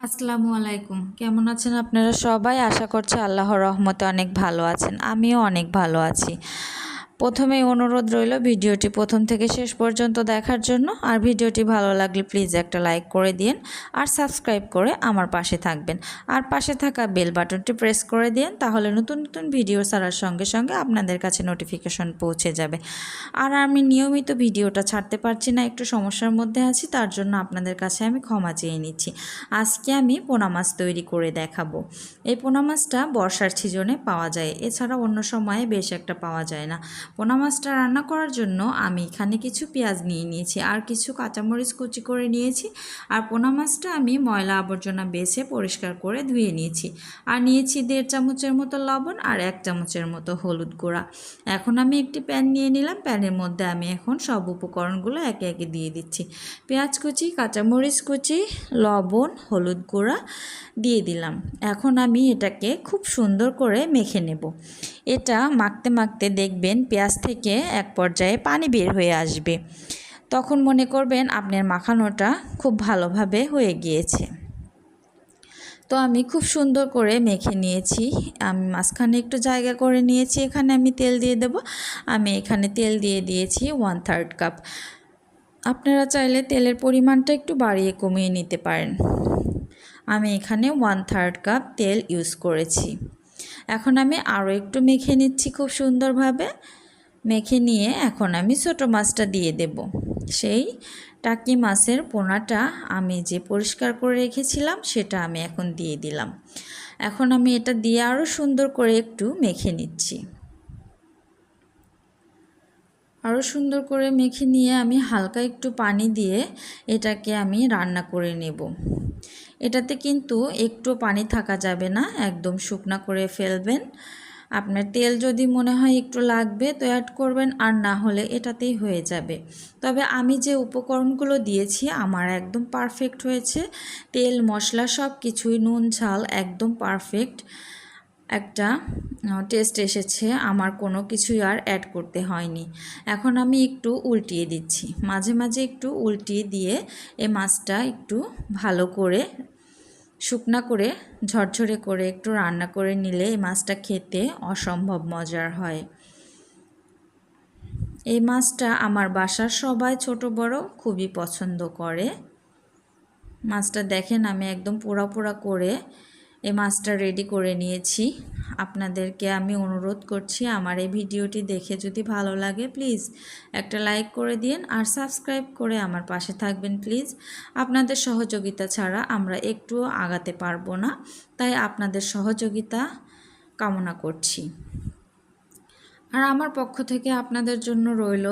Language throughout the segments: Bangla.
আসসালামু আলাইকুম। কেমন আছেন আপনারা সবাই? আশা করছি আল্লাহর রহমতে অনেক ভালো আছেন। আমিও অনেক ভালো আছি। প্রথমেই অনুরোধ রইল ভিডিওটি প্রথম থেকে শেষ পর্যন্ত দেখার জন্য, আর ভিডিওটি ভালো লাগলে প্লিজ একটা লাইক করে দিন আর সাবস্ক্রাইব করে আমার পাশে থাকবেন। আর পাশে থাকা বেল বাটনটি প্রেস করে দিন তাহলে নতুন নতুন ভিডিও ছাড়ার সঙ্গে সঙ্গে আপনাদের কাছে নোটিফিকেশন পৌঁছে যাবে। আর আমি নিয়মিত ভিডিওটা ছাড়তে পারছি না, একটু সমস্যার মধ্যে আছি, তার জন্য আপনাদের কাছে আমি ক্ষমা চেয়ে নিচ্ছি। আজকে আমি পোনা মাছ তৈরি করে দেখাবো। এই পোনা মাছটা বর্ষার সিজনে পাওয়া যায়, এছাড়া অন্য সময়ে বেশ একটা পাওয়া যায় না। পোনা মাছটা রান্না করার জন্য আমি এখানে কিছু পেঁয়াজ নিয়ে নিয়েছি, আর কিছু কাঁচামরিচ কুচি করে নিয়েছি, আর পোনা মাছটা আমি ময়লা আবর্জনা বেছে পরিষ্কার করে ধুয়ে নিয়েছি, আর নিয়েছি দেড় চামচের মতো লবণ আর এক চামচের মতো হলুদ গুঁড়া। এখন আমি একটি প্যান নিয়ে নিলাম, প্যানের মধ্যে আমি এখন সব উপকরণগুলো একে একে দিয়ে দিচ্ছি। পেঁয়াজ কুচি, কাঁচামরিচ কুচি, লবণ, হলুদ গুঁড়া দিয়ে দিলাম। এখন আমি এটাকে খুব সুন্দর করে মেখে নেব। এটা মাখতে মাখতে দেখবেন পেঁয়াজ থেকে এক পর্যায়ে পানি বের হয়ে আসবে। তখন মনে করবেন আপনার মাখানোটা খুব ভালোভাবে হয়ে গিয়েছে। তো আমি খুব সুন্দর করে মেখে নিয়েছি। আমি মাঝখানে একটু জায়গা করে নিয়েছি। এখানে আমি তেল দিয়ে দেব। আমি এখানে তেল দিয়ে দিয়েছি ওয়ান থার্ড কাপ আপনারা চাইলে তেলের পরিমাণটা একটু বাড়িয়ে কমিয়ে নিতে পারেন। আমি এখানে ওয়ান থার্ড কাপ তেল ইউজ করেছি। এখন আমি আরও একটু মেখে নিচ্ছি খুব সুন্দরভাবে। মেখে নিয়ে এখন আমি ছোটো মাছটা দিয়ে দেব। সেই টাকি মাছের পোনাটা আমি যে পরিষ্কার করে রেখেছিলাম সেটা আমি এখন দিয়ে দিলাম। এখন আমি এটা দিয়ে আরও সুন্দর করে একটু মেখে নিচ্ছি। আরও সুন্দর করে মেখে নিয়ে আমি হালকা একটু পানি দিয়ে এটাকে আমি রান্না করে নেব। এটাতে কিন্তু একটু পানি থাকা যাবে না, একদম শুকনা করে ফেলবেন। আপনার তেল যদি মনে হয় একটু লাগবে তো অ্যাড করবেন, আর না হলে এটাতেই হয়ে যাবে। তবে আমি যে উপকরণগুলো দিয়েছি আমার একদম পারফেক্ট হয়েছে। তেল, মশলা সব কিছুই নুন, ঝাল একদম পারফেক্ট একটা টেস্ট এসেছে, আমার কোনো কিছুই আর অ্যাড করতে হয়নি। এখন আমি একটু উল্টিয়ে দিচ্ছি। মাঝে মাঝে একটু উল্টিয়ে দিয়ে এ মাছটা একটু ভালো করে, শুকনা করে, ঝরঝরে করে একটু রান্না করে নিলে এই মাছটা খেতে অসম্ভব মজার হয়। এই মাছটা আমার বাসার সবাই ছোট, বড় খুবই পছন্দ করে। মাছটা দেখেন আমি একদম পোড়া পোড়া করে এই মাছটা রেডি করে নিয়েছি। আপনাদেরকে আমি অনুরোধ করছি আমার এই ভিডিওটি দেখে যদি ভালো লাগে প্লিজ একটা লাইক করে দিন আর সাবস্ক্রাইব করে আমার পাশে থাকবেন প্লিজ আপনাদের সহযোগিতা ছাড়া আমরা একটুও আগাতে পারব না, তাই আপনাদের সহযোগিতা কামনা করছি। আর আমার পক্ষ থেকে আপনাদের জন্য রইল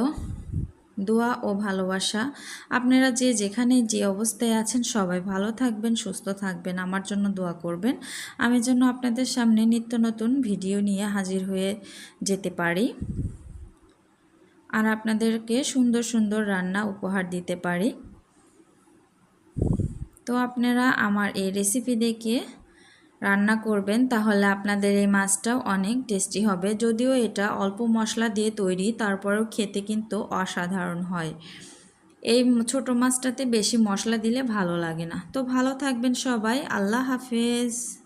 দোয়া ও ভালোবাসা। আপনারা যে যেখানে যে অবস্থায় আছেন সবাই ভালো থাকবেন, সুস্থ থাকবেন। আমার জন্য দোয়া করবেন। আমি যেন আপনাদের সামনে নিত্য নতুন ভিডিও নিয়ে হাজির হয়ে যেতে পারি। আর আপনাদেরকে সুন্দর সুন্দর রান্না উপহার দিতে পারি। তো আপনারা আমার এই রেসিপি দেখে রান্না করবেন, তাহলে আপনাদের এই মাছটাও অনেক টেস্টি হবে। যদিও এটা অল্প মশলা দিয়ে তৈরি, তারপরেও খেতে কিন্তু অসাধারণ হয়। এই ছোট মাছটাতে বেশি মশলা দিলে ভালো লাগে না। তো ভালো থাকবেন সবাই, আল্লাহ হাফেজ।